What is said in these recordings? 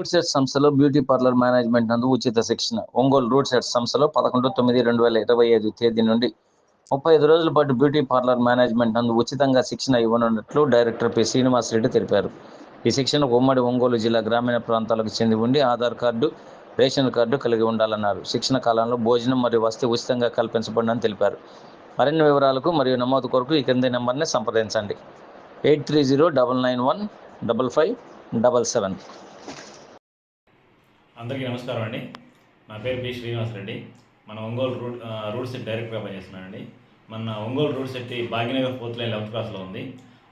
Route set సంస్థలో beauty parlour management నందు ఉచిత శిక్షణ. ఒంగోలు రూట్ సెట్ సంస్థలో పదకొండు తొమ్మిది రెండు వేల ఇరవై ఐదు తేదీ నుండి ముప్పై ఐదు రోజుల పాటు బ్యూటీ పార్లర్ మేనేజ్మెంట్ నందు ఉచితంగా శిక్షణ ఇవ్వనున్నట్లు డైరెక్టర్ పి. శ్రీనివాస్ రెడ్డి తెలిపారు. ఈ శిక్షణ ఉమ్మడి ఒంగోలు జిల్లా గ్రామీణ ప్రాంతాలకు చెంది ఉండి ఆధార్ కార్డు రేషన్ కార్డు కలిగి ఉండాలన్నారు. శిక్షణ కాలంలో భోజనం మరియు వసతి ఉచితంగా కల్పించబడిందని తెలిపారు. మరిన్ని వివరాలకు మరియు నమోదు కొరకు ఈ క్రింది నెంబర్ని సంప్రదించండి. Eight three zero double nine one double five double seven. అందరికీ నమస్కారం అండి. నా పేరు పి శ్రీనివాస్ రెడ్డి. మన ఒంగోలు రూట్ రూట్ సెట్ డైరెక్ట్గా పనిచేస్తున్నానండి. మన Ongole RUDSET Bhagyanagar fourth line eleventh క్లాస్లో ఉంది.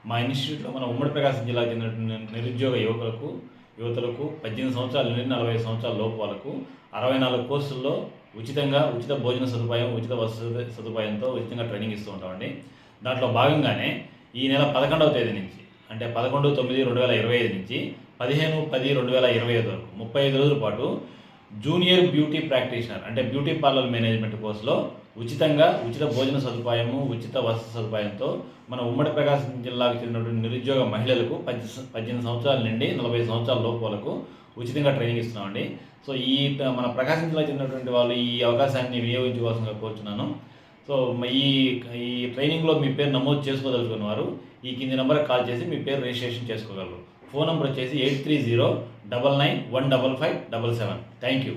మా ఇన్స్టిట్యూట్లో మన ఉమ్మడి ప్రకాశం జిల్లాకు చెందిన నిరుద్యోగ యువకులకు యువతలకు పద్దెనిమిది సంవత్సరాల నుండి నలభై ఐదు సంవత్సరాల లోపు వాళ్ళకు అరవై నాలుగు కోర్సుల్లో ఉచితంగా ఉచిత భోజన సదుపాయం ఉచిత వసతి సదుపాయంతో ఉచితంగా ట్రైనింగ్ ఇస్తూ ఉంటామండి. దాంట్లో భాగంగానే ఈ నెల పదకొండవ తేదీ నుంచి అంటే పదకొండు తొమ్మిది రెండు వేల ఇరవై ఐదు నుంచి పదిహేను పది రెండు వేల ఇరవై ఐదు వరకు ముప్పై ఐదు రోజుల పాటు జూనియర్ బ్యూటీ ప్రాక్టీషనర్ అంటే బ్యూటీ పార్లర్ మేనేజ్మెంట్ కోర్సులో ఉచితంగా ఉచిత భోజన సదుపాయము ఉచిత వసతి సదుపాయంతో మన ఉమ్మడి ప్రకాశం జిల్లాకు చెందినటువంటి నిరుద్యోగ మహిళలకు పద్దె పద్దెనిమిది సంవత్సరాల నుండి నలభై సంవత్సరాల లోపు ఉచితంగా ట్రైనింగ్ ఇస్తున్నామండి. సో ఈ మన ప్రకాశం జిల్లా చెందినటువంటి వాళ్ళు ఈ అవకాశాన్ని వినియోగించుకోవాల్సిందిగా కోరుచున్నాను. సో మ- ఈ ఈ ట్రైనింగ్లో మీ పేరు నమోదు చేసుకోదలుచుకున్న వారు ఈ కింది నెంబర్కి కాల్ చేసి మీ పేరు రిజిస్ట్రేషన్ చేసుకోగలరు. ఫోన్ నెంబర్ వచ్చేసి eight three zero double nine one double five double seven. Thank you